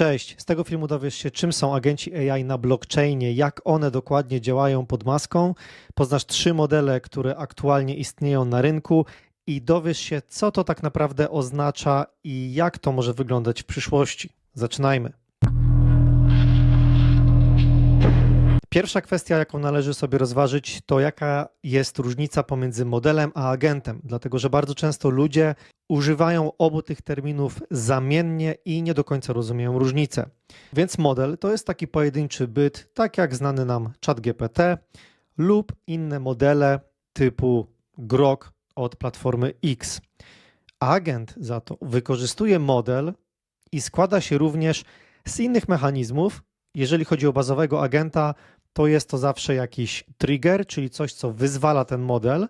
Cześć, z tego filmu dowiesz się, czym są agenci AI na blockchainie, jak one dokładnie działają pod maską. Poznasz trzy modele, które aktualnie istnieją na rynku i dowiesz się, co to tak naprawdę oznacza i jak to może wyglądać w przyszłości. Zaczynajmy. Pierwsza kwestia, jaką należy sobie rozważyć, to jaka jest różnica pomiędzy modelem a agentem, dlatego że bardzo często ludzie używają obu tych terminów zamiennie i nie do końca rozumieją różnicę. Więc model to jest taki pojedynczy byt, tak jak znany nam ChatGPT lub inne modele typu Grok od platformy X. Agent za to wykorzystuje model i składa się również z innych mechanizmów. Jeżeli chodzi o bazowego agenta, to jest to zawsze jakiś trigger, czyli coś, co wyzwala ten model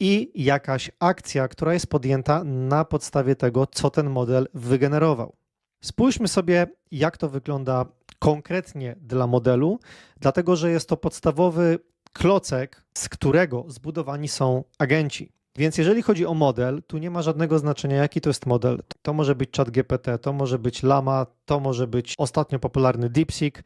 i jakaś akcja, która jest podjęta na podstawie tego, co ten model wygenerował. Spójrzmy sobie, jak to wygląda konkretnie dla modelu, dlatego że jest to podstawowy klocek, z którego zbudowani są agenci. Więc jeżeli chodzi o model, tu nie ma żadnego znaczenia, jaki to jest model. To może być ChatGPT, to może być Lama, to może być ostatnio popularny DeepSeek.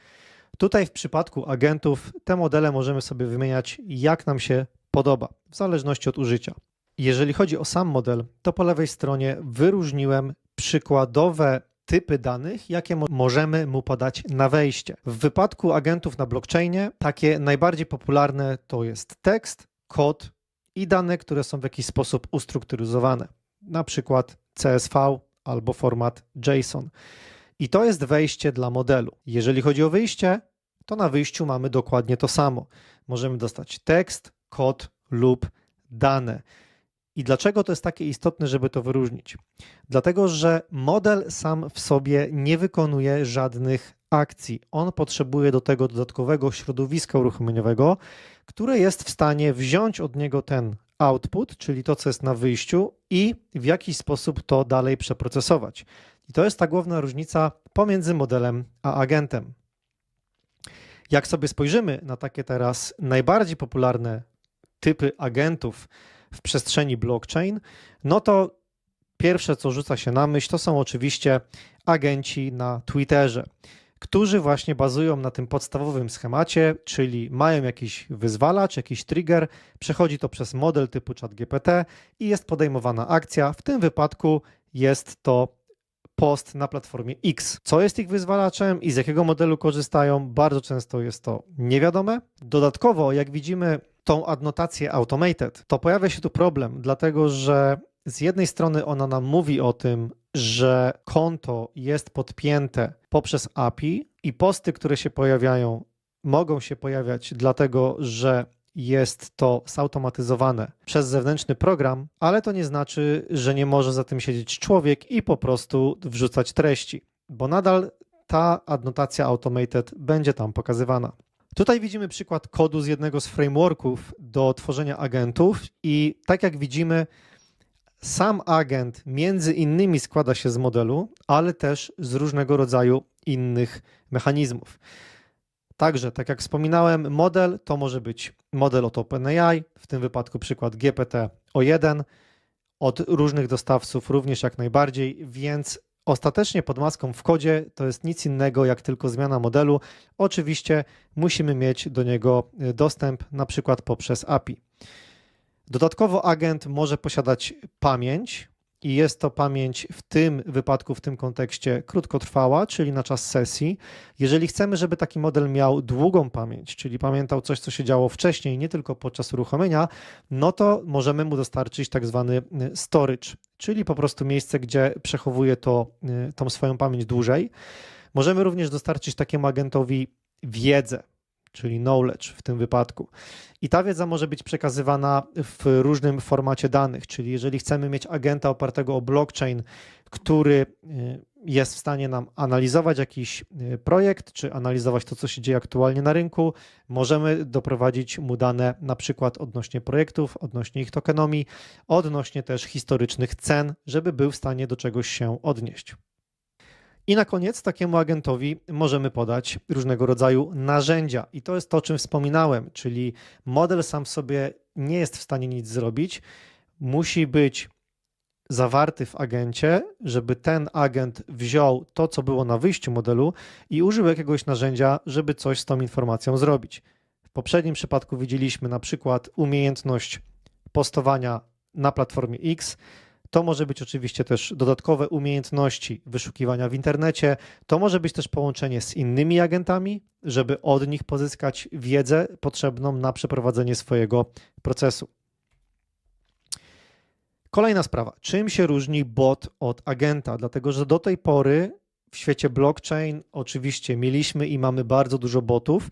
Tutaj w przypadku agentów te modele możemy sobie wymieniać jak nam się podoba, w zależności od użycia. Jeżeli chodzi o sam model, to po lewej stronie wyróżniłem przykładowe typy danych, jakie mo możemy mu podać na wejście. W wypadku agentów na blockchainie takie najbardziej popularne to jest tekst, kod i dane, które są w jakiś sposób ustrukturyzowane, na przykład CSV albo format JSON. I to jest wejście dla modelu. Jeżeli chodzi o wyjście, to na wyjściu mamy dokładnie to samo. Możemy dostać tekst, kod lub dane. I dlaczego to jest takie istotne, żeby to wyróżnić? Dlatego, że model sam w sobie nie wykonuje żadnych akcji. On potrzebuje do tego dodatkowego środowiska uruchomieniowego, które jest w stanie wziąć od niego ten output, czyli to, co jest na wyjściu, i w jakiś sposób to dalej przeprocesować. I to jest ta główna różnica pomiędzy modelem a agentem. Jak sobie spojrzymy na takie teraz najbardziej popularne typy agentów w przestrzeni blockchain, no to pierwsze, co rzuca się na myśl, to są oczywiście agenci na Twitterze, którzy właśnie bazują na tym podstawowym schemacie, czyli mają jakiś wyzwalacz, jakiś trigger, przechodzi to przez model typu ChatGPT i jest podejmowana akcja. W tym wypadku jest to post na platformie X. Co jest ich wyzwalaczem i z jakiego modelu korzystają? Bardzo często jest to niewiadome. Dodatkowo, jak widzimy tą adnotację automated, to pojawia się tu problem, dlatego że z jednej strony ona nam mówi o tym, że konto jest podpięte poprzez API i posty, które się pojawiają, mogą się pojawiać dlatego, że jest to zautomatyzowane przez zewnętrzny program, ale to nie znaczy, że nie może za tym siedzieć człowiek i po prostu wrzucać treści, bo nadal ta adnotacja automated będzie tam pokazywana. Tutaj widzimy przykład kodu z jednego z frameworków do tworzenia agentów i tak jak widzimy, sam agent między innymi składa się z modelu, ale też z różnego rodzaju innych mechanizmów. Także, tak jak wspominałem, model to może być model od OpenAI, w tym wypadku przykład GPT-O1, od różnych dostawców również jak najbardziej, więc ostatecznie pod maską w kodzie to jest nic innego jak tylko zmiana modelu. Oczywiście musimy mieć do niego dostęp na przykład poprzez API. Dodatkowo agent może posiadać pamięć, i jest to pamięć w tym wypadku, w tym kontekście krótkotrwała, czyli na czas sesji. Jeżeli chcemy, żeby taki model miał długą pamięć, czyli pamiętał coś, co się działo wcześniej, nie tylko podczas uruchomienia, no to możemy mu dostarczyć tak zwany y, storage, czyli po prostu miejsce, gdzie przechowuje to, y, tą swoją pamięć dłużej. Możemy również dostarczyć takiemu agentowi wiedzę, czyli knowledge w tym wypadku. I ta wiedza może być przekazywana w różnym formacie danych, czyli jeżeli chcemy mieć agenta opartego o blockchain, który y, jest w stanie nam analizować jakiś y, projekt, czy analizować to, co się dzieje aktualnie na rynku, możemy doprowadzić mu dane na przykład odnośnie projektów, odnośnie ich tokenomii, odnośnie też historycznych cen, żeby był w stanie do czegoś się odnieść. I na koniec takiemu agentowi możemy podać różnego rodzaju narzędzia. I to jest to, o czym wspominałem, czyli model sam w sobie nie jest w stanie nic zrobić. Musi być zawarty w agencie, żeby ten agent wziął to, co było na wyjściu modelu i użył jakiegoś narzędzia, żeby coś z tą informacją zrobić. W poprzednim przypadku widzieliśmy na przykład umiejętność postowania na platformie X. To może być oczywiście też dodatkowe umiejętności wyszukiwania w internecie. To może być też połączenie z innymi agentami, żeby od nich pozyskać wiedzę potrzebną na przeprowadzenie swojego procesu. Kolejna sprawa. Czym się różni bot od agenta? Dlatego, że do tej pory w świecie blockchain oczywiście mieliśmy i mamy bardzo dużo botów,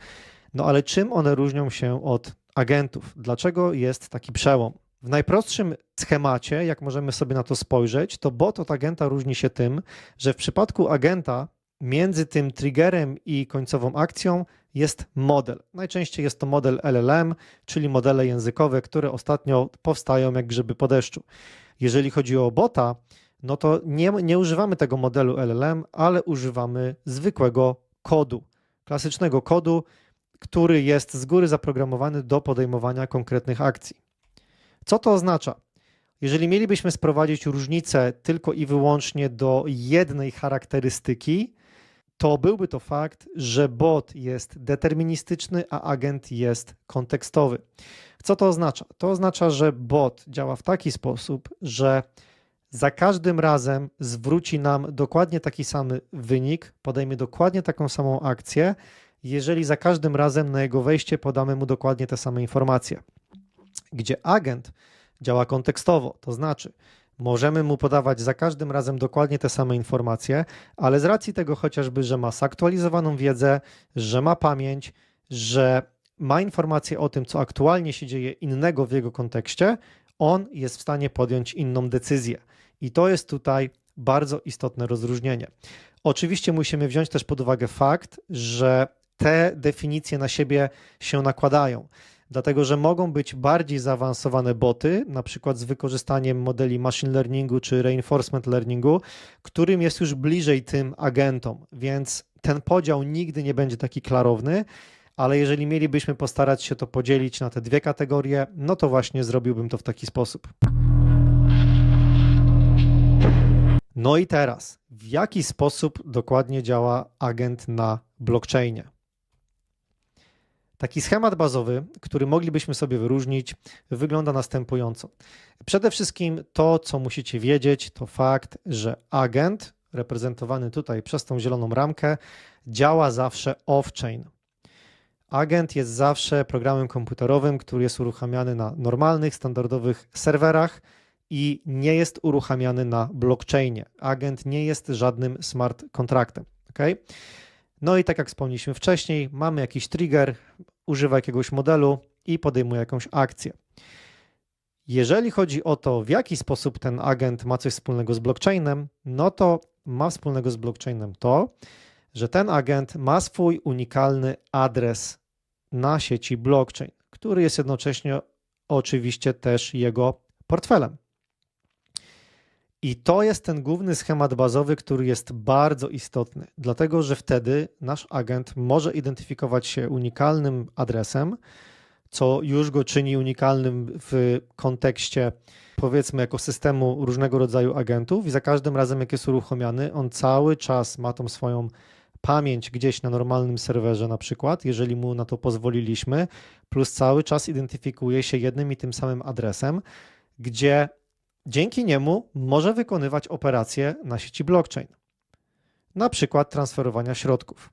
no ale czym one różnią się od agentów? Dlaczego jest taki przełom? W najprostszym schemacie, jak możemy sobie na to spojrzeć, to bot od agenta różni się tym, że w przypadku agenta między tym triggerem i końcową akcją jest model. Najczęściej jest to model LLM, czyli modele językowe, które ostatnio powstają jak grzyby po deszczu. Jeżeli chodzi o bota, no to nie, nie używamy tego modelu LLM, ale używamy zwykłego kodu, klasycznego kodu, który jest z góry zaprogramowany do podejmowania konkretnych akcji. Co to oznacza? Jeżeli mielibyśmy sprowadzić różnicę tylko i wyłącznie do jednej charakterystyki, to byłby to fakt, że bot jest deterministyczny, a agent jest kontekstowy. Co to oznacza? To oznacza, że bot działa w taki sposób, że za każdym razem zwróci nam dokładnie taki sam wynik, podejmie dokładnie taką samą akcję, jeżeli za każdym razem na jego wejście podamy mu dokładnie te same informacje. Gdzie agent działa kontekstowo, to znaczy Możemy mu podawać za każdym razem dokładnie te same informacje, ale z racji tego chociażby, że ma zaktualizowaną wiedzę, że ma pamięć, że ma informacje o tym, co aktualnie się dzieje innego w jego kontekście, on jest w stanie podjąć inną decyzję. I to jest tutaj bardzo istotne rozróżnienie. Oczywiście musimy wziąć też pod uwagę fakt, że te definicje na siebie się nakładają dlatego że mogą być bardziej zaawansowane boty, na przykład z wykorzystaniem modeli machine learningu czy reinforcement learningu, którym jest już bliżej tym agentom, więc ten podział nigdy nie będzie taki klarowny. Ale jeżeli mielibyśmy postarać się to podzielić na te dwie kategorie, no to właśnie zrobiłbym to w taki sposób. No i teraz, w jaki sposób dokładnie działa agent na blockchainie? Taki schemat bazowy, który moglibyśmy sobie wyróżnić, wygląda następująco. Przede wszystkim to, co musicie wiedzieć, to fakt, że agent, reprezentowany tutaj przez tą zieloną ramkę, działa zawsze off-chain. Agent jest zawsze programem komputerowym, który jest uruchamiany na normalnych, standardowych serwerach i nie jest uruchamiany na blockchainie. Agent nie jest żadnym smart kontraktem. Okay? No i tak jak wspomnieliśmy wcześniej, mamy jakiś trigger, używa jakiegoś modelu i podejmuje jakąś akcję. Jeżeli chodzi o to, w jaki sposób ten agent ma coś wspólnego z blockchainem, no to ma wspólnego z blockchainem to, że ten agent ma swój unikalny adres na sieci blockchain, który jest jednocześnie oczywiście też jego portfelem. I to jest ten główny schemat bazowy, który jest bardzo istotny, dlatego że wtedy nasz agent może identyfikować się unikalnym adresem, co już go czyni unikalnym w kontekście powiedzmy ekosystemu różnego rodzaju agentów i za każdym razem jak jest uruchomiony, on cały czas ma tą swoją pamięć gdzieś na normalnym serwerze na przykład, jeżeli mu na to pozwoliliśmy, plus cały czas identyfikuje się jednym i tym samym adresem, gdzie Dzięki niemu może wykonywać operacje na sieci blockchain, na przykład transferowania środków.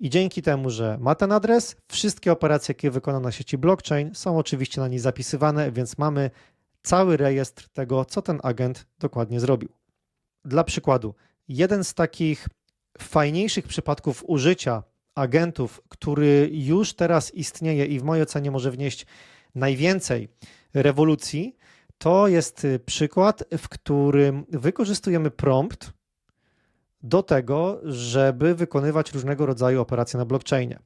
I dzięki temu, że ma ten adres, wszystkie operacje, jakie wykona na sieci blockchain, są oczywiście na niej zapisywane, więc mamy cały rejestr tego, co ten agent dokładnie zrobił. Dla przykładu, jeden z takich fajniejszych przypadków użycia agentów, który już teraz istnieje i w mojej ocenie może wnieść najwięcej rewolucji, to jest y, przykład, w którym wykorzystujemy prompt do tego, żeby wykonywać różnego rodzaju operacje na blockchainie.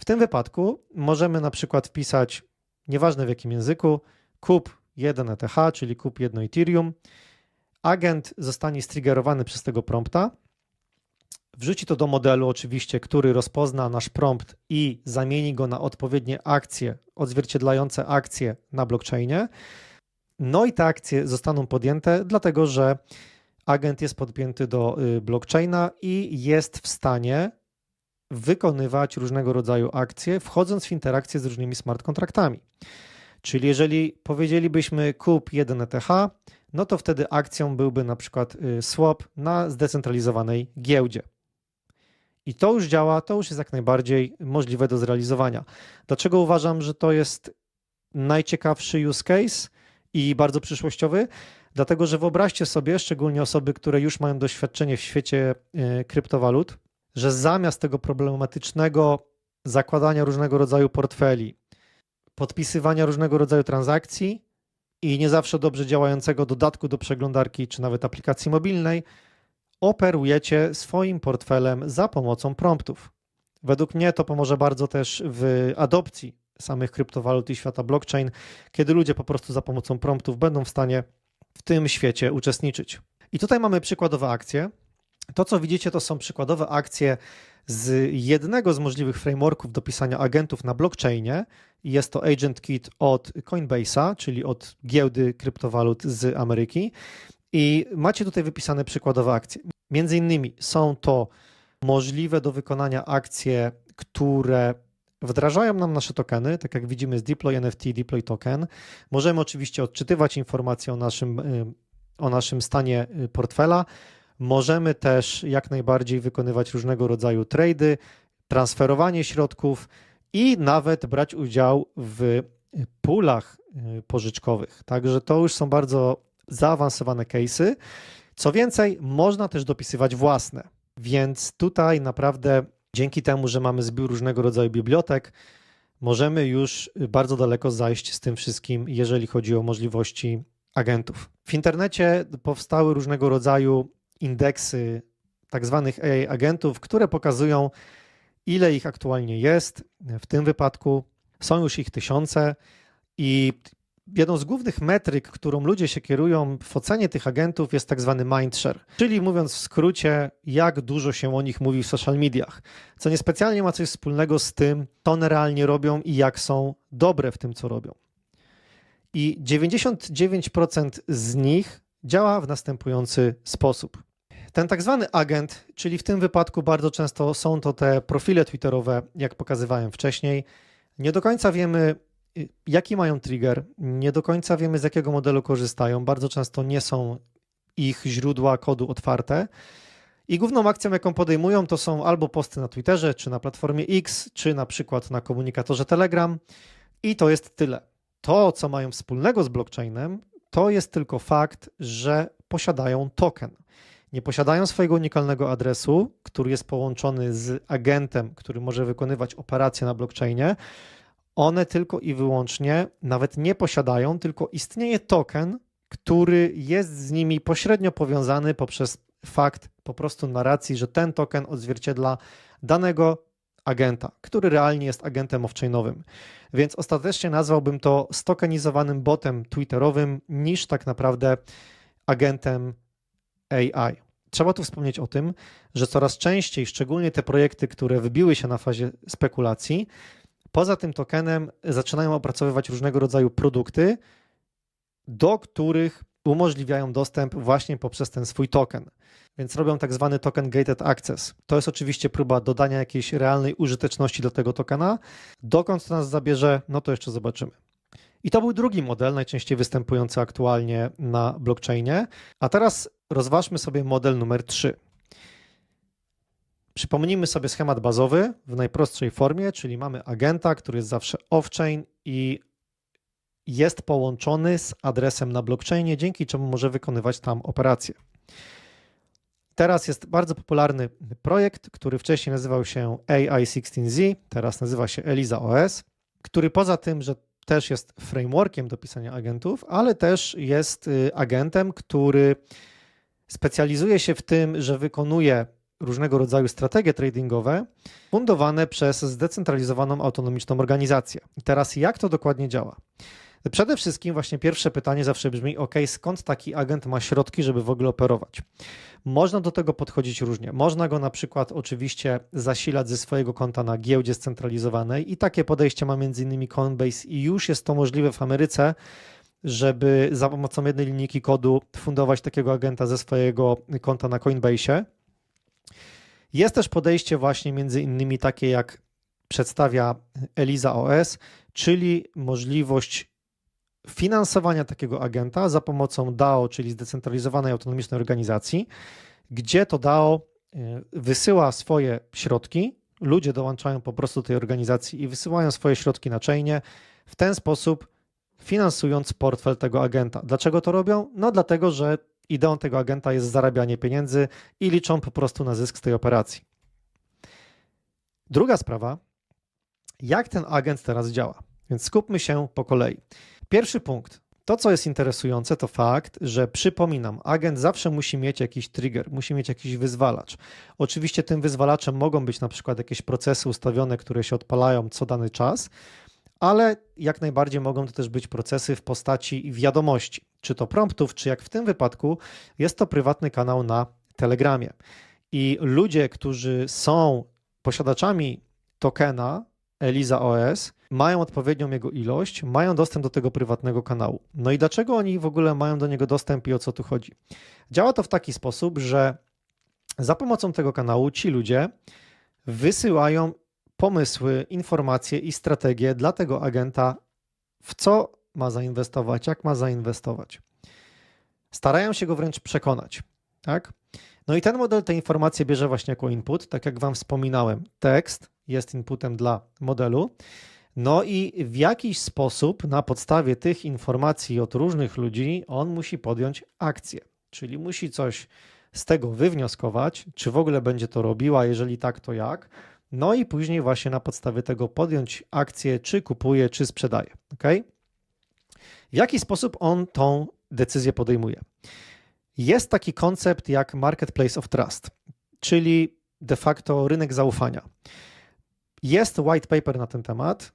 W tym wypadku możemy na przykład wpisać, nieważne w jakim języku, kup 1 ETH, czyli kup 1 Ethereum. Agent zostanie striggerowany przez tego prompta. Wrzuci to do modelu, oczywiście, który rozpozna nasz prompt i zamieni go na odpowiednie akcje, odzwierciedlające akcje na blockchainie No i te akcje zostaną podjęte, dlatego że agent jest podpięty do y, blockchaina i jest w stanie wykonywać różnego rodzaju akcje, wchodząc w interakcję z różnymi smart kontraktami. Czyli jeżeli powiedzielibyśmy kup 1 ETH, no to wtedy akcją byłby na przykład y, swap na zdecentralizowanej giełdzie. I to już działa, to już jest jak najbardziej możliwe do zrealizowania. Dlaczego uważam, że to jest najciekawszy use case i bardzo przyszłościowy? Dlatego, że wyobraźcie sobie, szczególnie osoby, które już mają doświadczenie w świecie y, kryptowalut, że zamiast tego problematycznego zakładania różnego rodzaju portfeli, podpisywania różnego rodzaju transakcji i nie zawsze dobrze działającego dodatku do przeglądarki czy nawet aplikacji mobilnej, operujecie swoim portfelem za pomocą promptów. Według mnie to pomoże bardzo też w adopcji samych kryptowalut i świata blockchain, kiedy ludzie po prostu za pomocą promptów będą w stanie w tym świecie uczestniczyć. I tutaj mamy przykładowe akcje. To, co widzicie, to są przykładowe akcje z jednego z możliwych frameworków do pisania agentów na blockchainie. Jest to Agent Kit od Coinbase'a, czyli od giełdy kryptowalut z Ameryki. I macie tutaj wypisane przykładowe akcje. Między innymi są to możliwe do wykonania akcje, które wdrażają nam nasze tokeny, tak jak widzimy z Deploy NFT, Deploy Token. Możemy oczywiście odczytywać informacje o naszym, y, o naszym stanie y, portfela. Możemy też jak najbardziej wykonywać różnego rodzaju trady, transferowanie środków i nawet brać udział w pulach y, pożyczkowych. Także to już są bardzo zaawansowane case'y. Co więcej, można też dopisywać własne. Więc tutaj naprawdę dzięki temu, że mamy zbiór różnego rodzaju bibliotek, możemy już bardzo daleko zajść z tym wszystkim, jeżeli chodzi o możliwości agentów. W internecie powstały różnego rodzaju indeksy tak zwanych AI agentów, które pokazują, ile ich aktualnie jest. W tym wypadku są już ich tysiące i jedną z głównych metryk, którą ludzie się kierują w ocenie tych agentów jest tak zwany mindshare, czyli mówiąc w skrócie, jak dużo się o nich mówi w social mediach, co niespecjalnie ma coś wspólnego z tym, co one realnie robią i jak są dobre w tym, co robią. I 99% z nich działa w następujący sposób. Ten tak zwany agent, czyli w tym wypadku bardzo często są to te profile Twitterowe, jak pokazywałem wcześniej, nie do końca wiemy, jaki mają trigger, nie do końca wiemy, z jakiego modelu korzystają. Bardzo często nie są ich źródła kodu otwarte. I główną akcją, jaką podejmują, to są albo posty na Twitterze, czy na platformie X, czy na przykład na komunikatorze Telegram. I to jest tyle. To, co mają wspólnego z blockchainem, to jest tylko fakt, że posiadają token nie posiadają swojego unikalnego adresu, który jest połączony z agentem, który może wykonywać operacje na blockchainie, one tylko i wyłącznie nawet nie posiadają, tylko istnieje token, który jest z nimi pośrednio powiązany poprzez fakt po prostu narracji, że ten token odzwierciedla danego agenta, który realnie jest agentem offchainowym. Więc ostatecznie nazwałbym to stokenizowanym botem twitterowym niż tak naprawdę agentem AI. Trzeba tu wspomnieć o tym, że coraz częściej, szczególnie te projekty, które wybiły się na fazie spekulacji, poza tym tokenem zaczynają opracowywać różnego rodzaju produkty, do których umożliwiają dostęp właśnie poprzez ten swój token. Więc robią tak zwany token gated access. To jest oczywiście próba dodania jakiejś realnej użyteczności do tego tokena. Dokąd to nas zabierze, no to jeszcze zobaczymy. I to był drugi model, najczęściej występujący aktualnie na blockchainie. A teraz rozważmy sobie model numer 3. Przypomnijmy sobie schemat bazowy w najprostszej formie, czyli mamy agenta, który jest zawsze off-chain i jest połączony z adresem na blockchainie, dzięki czemu może wykonywać tam operacje. Teraz jest bardzo popularny projekt, który wcześniej nazywał się AI16Z, teraz nazywa się Eliza OS, który poza tym, że też jest frameworkiem do pisania agentów, ale też jest y, agentem, który specjalizuje się w tym, że wykonuje różnego rodzaju strategie tradingowe fundowane przez zdecentralizowaną autonomiczną organizację. I teraz jak to dokładnie działa? Przede wszystkim właśnie pierwsze pytanie zawsze brzmi, ok, skąd taki agent ma środki, żeby w ogóle operować? Można do tego podchodzić różnie. Można go na przykład oczywiście zasilać ze swojego konta na giełdzie scentralizowanej i takie podejście ma m.in. Coinbase i już jest to możliwe w Ameryce, żeby za pomocą jednej linijki kodu fundować takiego agenta ze swojego konta na Coinbase. Jest też podejście właśnie między innymi takie jak przedstawia Eliza OS, czyli możliwość finansowania takiego agenta za pomocą DAO, czyli zdecentralizowanej autonomicznej organizacji, gdzie to DAO e, wysyła swoje środki, ludzie dołączają po prostu tej organizacji i wysyłają swoje środki na chainie, w ten sposób finansując portfel tego agenta. Dlaczego to robią? No dlatego, że ideą tego agenta jest zarabianie pieniędzy i liczą po prostu na zysk z tej operacji. Druga sprawa, jak ten agent teraz działa. Więc skupmy się po kolei. Pierwszy punkt. To, co jest interesujące, to fakt, że przypominam, agent zawsze musi mieć jakiś trigger, musi mieć jakiś wyzwalacz. Oczywiście tym wyzwalaczem mogą być na przykład jakieś procesy ustawione, które się odpalają co dany czas, ale jak najbardziej mogą to też być procesy w postaci wiadomości, czy to promptów, czy jak w tym wypadku jest to prywatny kanał na Telegramie. I ludzie, którzy są posiadaczami tokena Eliza OS, mają odpowiednią jego ilość, mają dostęp do tego prywatnego kanału. No i dlaczego oni w ogóle mają do niego dostęp i o co tu chodzi? Działa to w taki sposób, że za pomocą tego kanału ci ludzie wysyłają pomysły, informacje i strategie dla tego agenta, w co ma zainwestować, jak ma zainwestować. Starają się go wręcz przekonać, tak? No i ten model te informacje bierze właśnie jako input, tak jak Wam wspominałem. Tekst jest inputem dla modelu. No i w jakiś sposób na podstawie tych informacji od różnych ludzi on musi podjąć akcję, czyli musi coś z tego wywnioskować, czy w ogóle będzie to robiła, jeżeli tak, to jak. No i później właśnie na podstawie tego podjąć akcję, czy kupuje, czy sprzedaje. ok? W jaki sposób on tą decyzję podejmuje? Jest taki koncept jak Marketplace of Trust, czyli de facto rynek zaufania. Jest white paper na ten temat,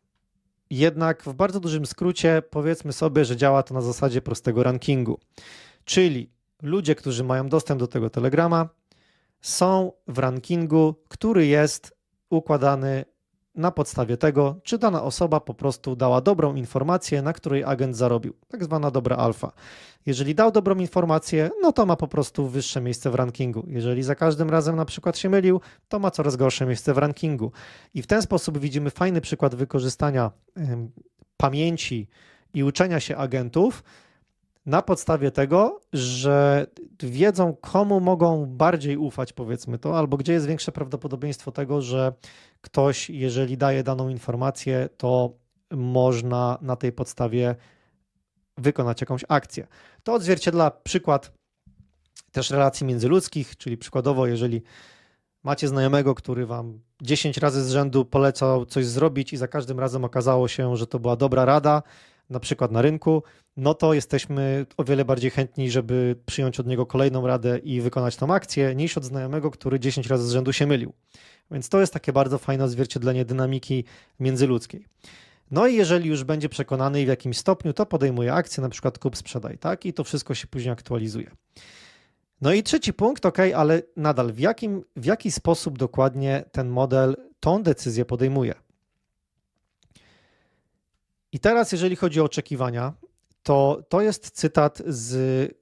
jednak w bardzo dużym skrócie powiedzmy sobie, że działa to na zasadzie prostego rankingu. Czyli ludzie, którzy mają dostęp do tego telegrama, są w rankingu, który jest układany na podstawie tego, czy dana osoba po prostu dała dobrą informację, na której agent zarobił, tak zwana dobra alfa. Jeżeli dał dobrą informację, no to ma po prostu wyższe miejsce w rankingu. Jeżeli za każdym razem na przykład się mylił, to ma coraz gorsze miejsce w rankingu. I w ten sposób widzimy fajny przykład wykorzystania pamięci i uczenia się agentów na podstawie tego, że wiedzą, komu mogą bardziej ufać, powiedzmy to, albo gdzie jest większe prawdopodobieństwo tego, że ktoś, jeżeli daje daną informację, to można na tej podstawie wykonać jakąś akcję. To odzwierciedla przykład też relacji międzyludzkich, czyli przykładowo, jeżeli macie znajomego, który wam 10 razy z rzędu polecał coś zrobić i za każdym razem okazało się, że to była dobra rada, na przykład na rynku, no to jesteśmy o wiele bardziej chętni, żeby przyjąć od niego kolejną radę i wykonać tą akcję, niż od znajomego, który 10 razy z rzędu się mylił. Więc to jest takie bardzo fajne odzwierciedlenie dynamiki międzyludzkiej. No i jeżeli już będzie przekonany w jakimś stopniu, to podejmuje akcję, na przykład kup, sprzedaj, tak? I to wszystko się później aktualizuje. No i trzeci punkt, ok, ale nadal w, jakim, w jaki sposób dokładnie ten model tą decyzję podejmuje? I teraz, jeżeli chodzi o oczekiwania, to to jest cytat z,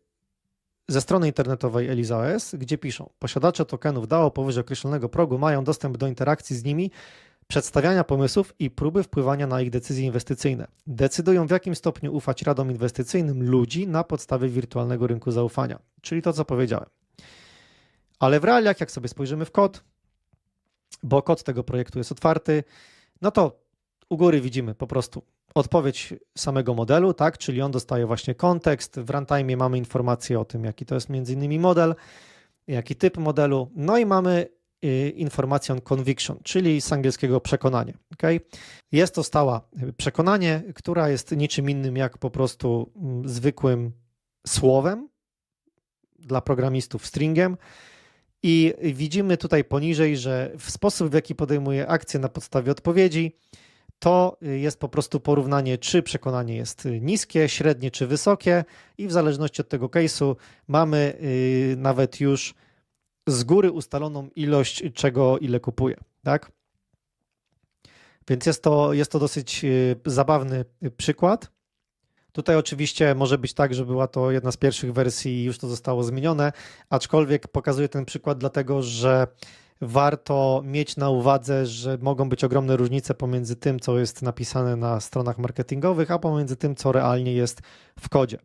ze strony internetowej ElizaOS, gdzie piszą: Posiadacze tokenów DAO powyżej określonego progu mają dostęp do interakcji z nimi, przedstawiania pomysłów i próby wpływania na ich decyzje inwestycyjne. Decydują, w jakim stopniu ufać radom inwestycyjnym ludzi na podstawie wirtualnego rynku zaufania, czyli to, co powiedziałem. Ale w realiach, jak sobie spojrzymy w kod, bo kod tego projektu jest otwarty, no to u góry widzimy po prostu odpowiedź samego modelu, tak? Czyli on dostaje właśnie kontekst. W runtime mamy informację o tym, jaki to jest między innymi model, jaki typ modelu. No i mamy y, informację on conviction, czyli z angielskiego przekonanie. Okay? Jest to stała przekonanie, która jest niczym innym jak po prostu mm, zwykłym słowem dla programistów stringiem. I widzimy tutaj poniżej, że w sposób, w jaki podejmuje akcję na podstawie odpowiedzi, to jest po prostu porównanie, czy przekonanie jest niskie, średnie czy wysokie, i w zależności od tego case'u mamy y, nawet już z góry ustaloną ilość, czego ile kupuje. Tak? Więc jest to, jest to dosyć y, zabawny przykład. Tutaj oczywiście może być tak, że była to jedna z pierwszych wersji i już to zostało zmienione, aczkolwiek pokazuję ten przykład dlatego, że warto mieć na uwadze, że mogą być ogromne różnice pomiędzy tym, co jest napisane na stronach marketingowych, a pomiędzy tym, co realnie jest w kodzie.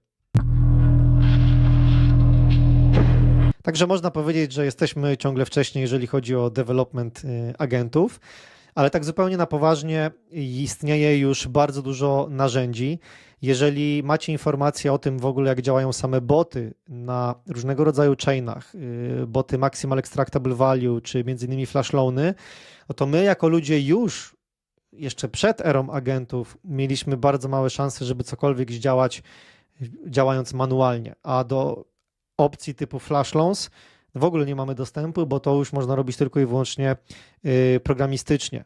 Także można powiedzieć, że jesteśmy ciągle wcześniej, jeżeli chodzi o development y, agentów, ale tak zupełnie na poważnie istnieje już bardzo dużo narzędzi. Jeżeli macie informacje o tym w ogóle, jak działają same boty na różnego rodzaju chainach, y, boty Maximal Extractable Value, czy między innymi flash loany, no to my jako ludzie już jeszcze przed erą agentów mieliśmy bardzo małe szanse, żeby cokolwiek zdziałać działając manualnie, a do opcji typu flash loans w ogóle nie mamy dostępu, bo to już można robić tylko i wyłącznie y, programistycznie.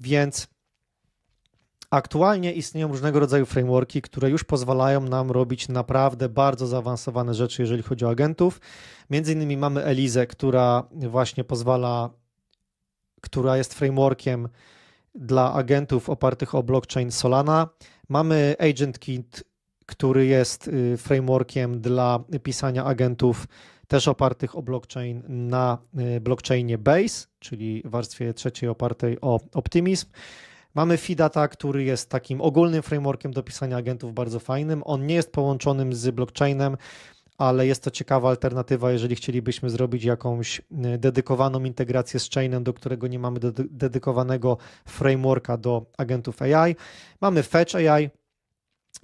Więc aktualnie istnieją różnego rodzaju frameworki, które już pozwalają nam robić naprawdę bardzo zaawansowane rzeczy, jeżeli chodzi o agentów. Między innymi mamy Elizę, która właśnie pozwala, która jest frameworkiem dla agentów opartych o blockchain Solana. Mamy AgentKit, który jest y, frameworkiem dla pisania agentów też opartych o blockchain na y, blockchainie Base, czyli warstwie trzeciej opartej o optymizm. Mamy Fidata, który jest takim ogólnym frameworkiem do pisania agentów bardzo fajnym. On nie jest połączonym z blockchainem, ale jest to ciekawa alternatywa, jeżeli chcielibyśmy zrobić jakąś y, dedykowaną integrację z chainem, do którego nie mamy dedykowanego frameworka do agentów AI. Mamy Fetch AI,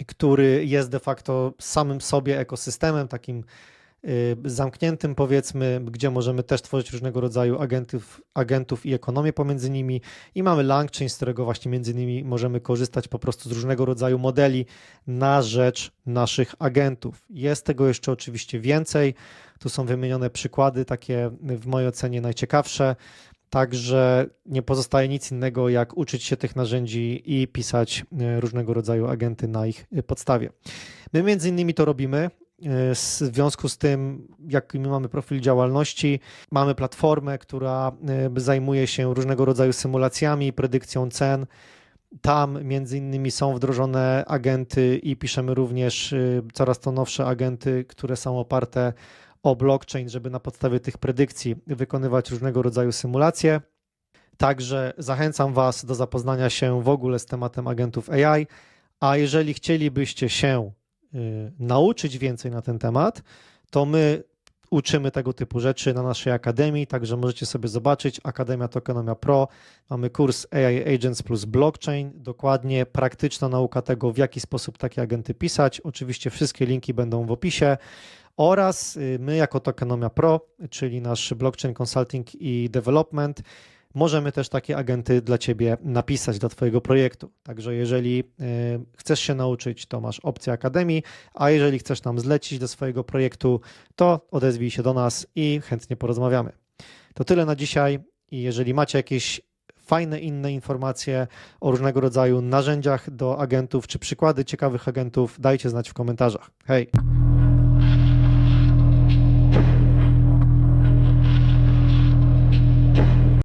który jest de facto samym sobie ekosystemem, takim zamkniętym, powiedzmy, gdzie możemy też tworzyć różnego rodzaju agentów, agentów i ekonomię pomiędzy nimi. I mamy LangChain, z którego właśnie między innymi możemy korzystać po prostu z różnego rodzaju modeli na rzecz naszych agentów. Jest tego jeszcze oczywiście więcej. Tu są wymienione przykłady, takie w mojej ocenie najciekawsze. Także nie pozostaje nic innego, jak uczyć się tych narzędzi i pisać e, różnego rodzaju agenty na ich e, podstawie. My między innymi to robimy. E, w związku z tym, jaki my mamy profil działalności, mamy platformę, która zajmuje się różnego rodzaju symulacjami, predykcją cen. Tam między innymi są wdrożone agenty i piszemy również coraz to nowsze agenty, które są oparte o blockchain, żeby na podstawie tych predykcji wykonywać różnego rodzaju symulacje. Także zachęcam Was do zapoznania się w ogóle z tematem agentów AI, a jeżeli chcielibyście się nauczyć więcej na ten temat, to my uczymy tego typu rzeczy na naszej akademii, także możecie sobie zobaczyć Akademia Tokenomia Pro. Mamy kurs AI Agents plus Blockchain, dokładnie praktyczna nauka tego, w jaki sposób takie agenty pisać. Oczywiście wszystkie linki będą w opisie oraz y, my jako Tokenomia Pro, czyli nasz blockchain consulting i development, możemy też takie agenty dla Ciebie napisać do Twojego projektu. Także jeżeli y, chcesz się nauczyć, to masz opcję Akademii, a jeżeli chcesz nam zlecić do swojego projektu, to odezwij się do nas i chętnie porozmawiamy. To tyle na dzisiaj i jeżeli macie jakieś fajne inne informacje o różnego rodzaju narzędziach do agentów czy przykłady ciekawych agentów, dajcie znać w komentarzach. Hej!